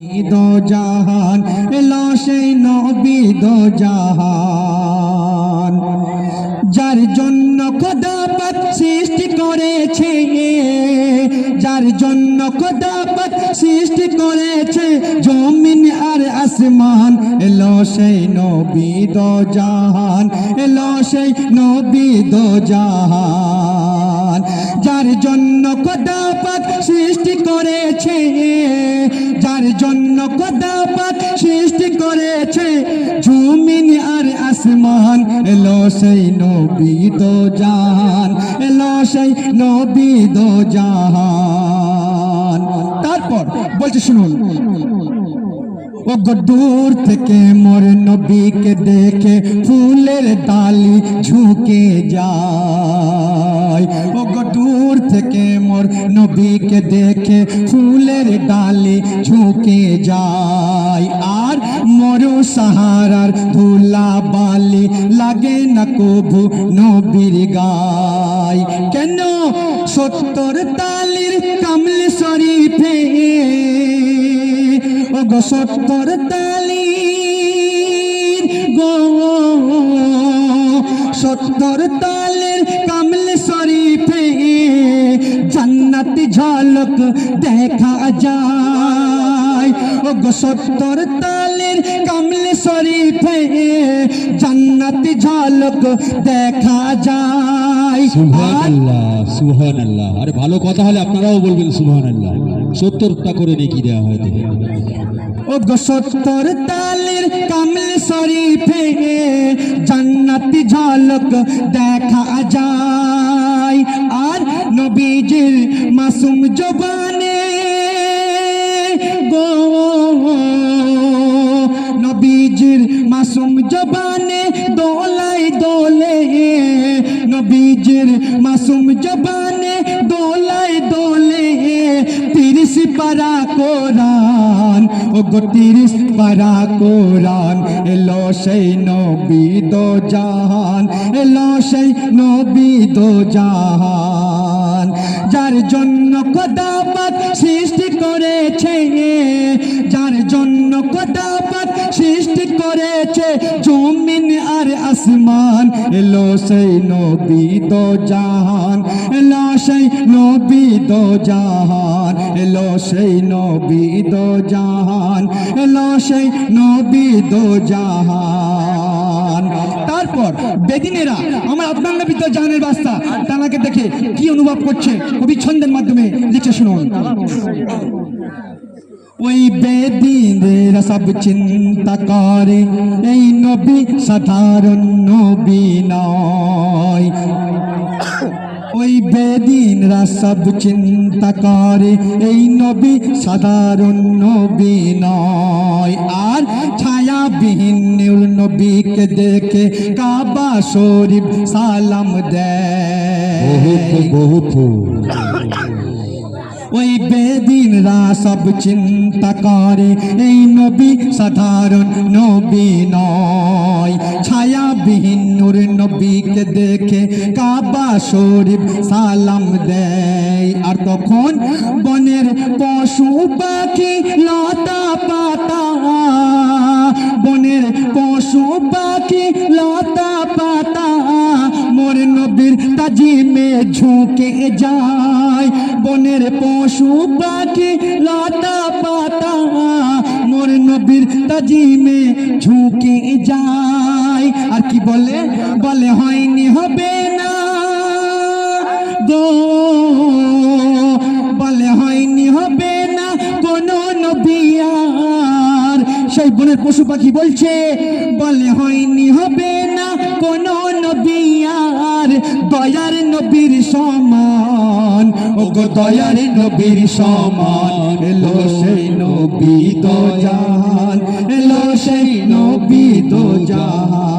দো জাহান, এলো সেই নবী দো জাহান। যার জন্য খোদা পাক সৃষ্টি করেছে যার জন্য খোদা পাক সৃষ্টি করেছে জমিন আর আসমান, এলো সেই নবী দো জাহান, এলো সেই নবী দো জাহান। যার জন্য খোদা পাক সৃষ্টি করেছে জন্য খোদা পাক সৃষ্টি করেছে। জমিন আর আসমান, এলো সেই নবী দো জাহান, এলো সেই নবী দো জাহান। তারপর বলছে, শুনুন। দূর থেকে মোর নবীকে দেখে ফুলের ডালি ঝুঁকে যায়। ও মোর নবীকে দেখে ফুলের ডালি ঝুঁকে যায়। আর মরু সাহারার ধুলা বালি লাগে না কবু নবীর গায়। কেন সত্তর তালির কামল শরীফে? ও গো সত্তর তালির গো, সত্তর তালের জান্নাতি ঝলক দেখা যায়। ও গো সত্তর তালের কামল শরীফে জান্নাতি ঝলক দেখা যায়। সুবহান আর আল্লাহ সুবহান আল্লাহ আরে ভালো কথা হলে আপনারাও বলবেন সুবহান আল্লাহ সত্তরটা করে নাকি দেওয়া হয় ও গো সত্তর তালের কামল শরীফে জান্নাতি ঝলক দেখা যায়। আর নবীজির মাসুম জবানে গো নবীজির মাসুম জবানে দোলাই দোলে, নবীজির মাসুম জবানে দোলাই দোলে, তিরিশ পারা কোরআন ও গো তিরিশ পারা কোরআন, এলো সেই নবী দো জাহান, এলো সেই নবী দো জাহান। যার জন্য খোদা পাক সৃষ্টি করেছে যার জন্য খোদা পাক সৃষ্টি করেছে জমিন আর আসমান। এলো সেই নবী দো জাহান, এলো সেই নবী দো জাহান, এলো সেই নবী দো জাহান, এলো সেই নবী দো জাহান। তারপর বেদিনেরা আমার আপনার নবী তো জাহানের বাস্তা তানাকে দেখে কি অনুভব করছে? কবি ছন্দের মাধ্যমে লিখে শুনুন। ওই বেদিনেরা সব চিন্তা করে, এই নবী সাধারণ নবী নয়। ওই বেদিনরা সব চিন্তা করে এই নবী সাধারণ নবী নয়। আর ছায়াবিহীন নূর নবীকে দেখে কাবা শরীফ সালাম দেয়। ওই বেদিনরা সব চিন্তা করে এই নবী সাধারণ নবী নয়। নবীকে দেখে কাবা শরীফ সালাম দেয়। আর তখন বনের পশু পাখি লতা পাতা, বনের পশু পাখি লতা পাতা, মোর নবীর তাজিমে ঝুঁকে যায়। বনের পশু পাখি লতা পাতা, মোর নবীর তাজিমে ঝুঁকে যায়। বলে বলে হয়নি হবে না। গো, বলে হয়নি হবে না কোনো নবিয়ার সেই বনের পশু পাখি বলছে, বলে হয়নি হবে না কোনো নবী আর। দয়ার নবীর সমান ও গো দয়ার নবীর সমান, এলো সেই নবী জাহান, এলো সেই নবী জাহান।